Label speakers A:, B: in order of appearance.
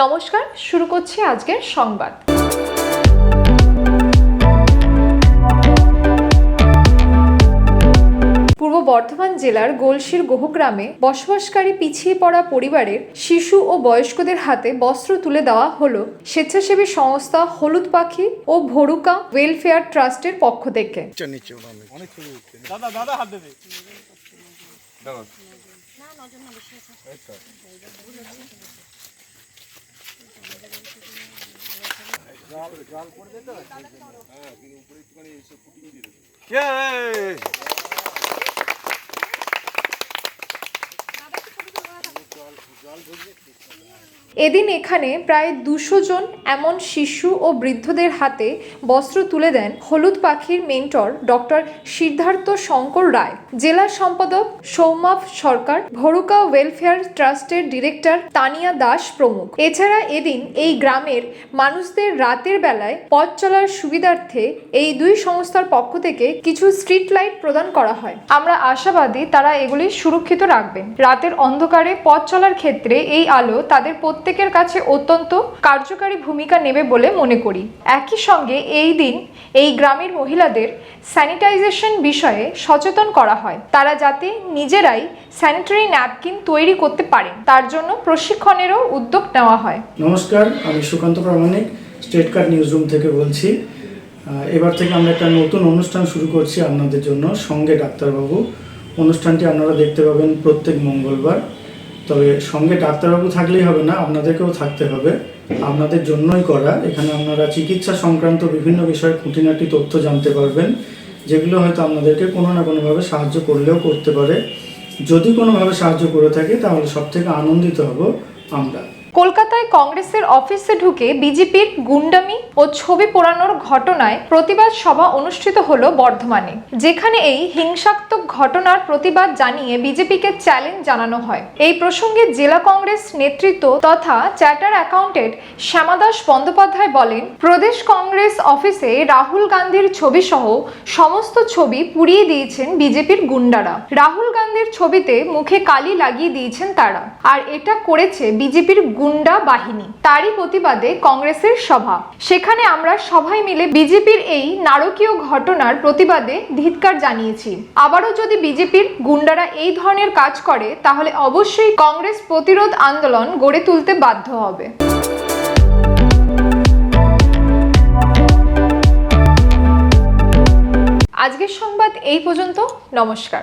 A: নমস্কার শুরু করছি আজকের সংবাদ। পূর্ব বর্ধমান জেলার গোলসির গোহগ্রামে বসবাসকারী পিছিয়ে পড়া পরিবারের শিশু ও বয়স্কদের হাতে বস্ত্র তুলে দেওয়া হল স্বেচ্ছাসেবী সংস্থা হলুদ পাখি ও ভরুকা ওয়েলফেয়ার ট্রাস্টের পক্ষ থেকে।
B: নিচে নিচে ওরা অনেক
C: দাদা দাদা হাত দেবে Yay!
A: এদিন এখানে প্রায় দুশো জন এমন শিশু ও বৃদ্ধদের হাতে বস্ত্র তুলে দেন হলুদ পাখির মেন্টর ডক্টর সিদ্ধার্থ শঙ্কর রায়। জেলা সম্পাদক সৌমাভ সরকার, ভরুকা ওয়েলফেয়ার ট্রাস্টের ডিরেক্টর তানিয়া দাস প্রমুখ। এছাড়া এদিন এই গ্রামের মানুষদের রাতের বেলায় পথ চলার সুবিধার্থে এই দুই সংস্থার পক্ষ থেকে কিছু স্ট্রিট লাইট প্রদান করা হয়। আমরা আশাবাদী তারা এগুলি সুরক্ষিত রাখবেন। রাতের অন্ধকারে পথ চলার ক্ষেত্রে এই আলো তাদের প্রত্যেকের কাছে অত্যন্ত কার্যকারী ভূমিকা নেবে বলে মনে করি। একই সঙ্গে এই দিন এই গ্রামের মহিলাদের স্যানিটাইজেশন বিষয়ে সচেতন করা হয়। তারা যাতে নিজেরাই স্যানিটারি ন্যাপকিন তৈরি করতে পারেন। তার জন্য প্রশিক্ষণেরও উদ্যোগ নেওয়া হয়।
D: নমস্কার, আমি Sukanta Pramanik, state card news room থেকে বলছি। এবার থেকে আমরা একটা নতুন অনুষ্ঠান শুরু করছি আপনাদের জন্য। সঙ্গে ডাক্তারবাবু। অনুষ্ঠানটি আপনারা দেখতে পাবেন প্রত্যেক মঙ্গলবার। তবে সঙ্গে ডাক্তারবাবু থাকলেই হবে না, আপনাদেরকেও থাকতে হবে। আপনাদের জন্যই করা। এখানে আপনারা চিকিৎসা সংক্রান্ত বিভিন্ন বিষয়ে খুঁটিনাটি তথ্য জানতে পারবেন, যেগুলো হয়তো আপনাদেরকে কোনো না কোনোভাবে সাহায্য করলেও করতে পারে। যদি কোনোভাবে সাহায্য করে থাকে, তাহলে সব থেকে আনন্দিত হব আমরা।
A: কলকাতায় কংগ্রেসের অফিসে ঢুকে বিজেপির গুন্ডামি ও ছবি পোড়ানোর ঘটনায় প্রতিবাদ সভা অনুষ্ঠিত হলো বর্ধমানে, যেখানে এই হিংসাত্মক ঘটনার প্রতিবাদ জানিয়ে বিজেপিকে চ্যালেঞ্জ জানানো হয়। এই প্রসঙ্গে জেলা কংগ্রেস নেতৃত্ব তথা চ্যাটার অ্যাকাউন্টেন্ট শ্যামাদাস বন্দ্যোপাধ্যায় বলেন, প্রদেশ কংগ্রেস অফিসে রাহুল গান্ধীর ছবি সহ সমস্ত ছবি পুড়িয়ে দিয়েছেন বিজেপির গুন্ডারা। রাহুল গান্ধীর ছবিতে মুখে কালি লাগিয়ে দিয়েছেন তারা। আর এটা করেছে বিজেপির গুন্ডা বাহিনী, তারই প্রতিবাদে কংগ্রেসের সভা। সেখানে আমরা সবাই মিলে বিজেপির এই নারকীয় ঘটনার প্রতিবাদে ধিৎকার জানিয়েছি। আবারও যদি বিজেপির গুন্ডারা এই ধরনের কাজ করে, তাহলে অবশ্যই কংগ্রেস প্রতিরোধ আন্দোলন গড়ে তুলতে বাধ্য হবে। আজকের সংবাদ এই পর্যন্ত। নমস্কার।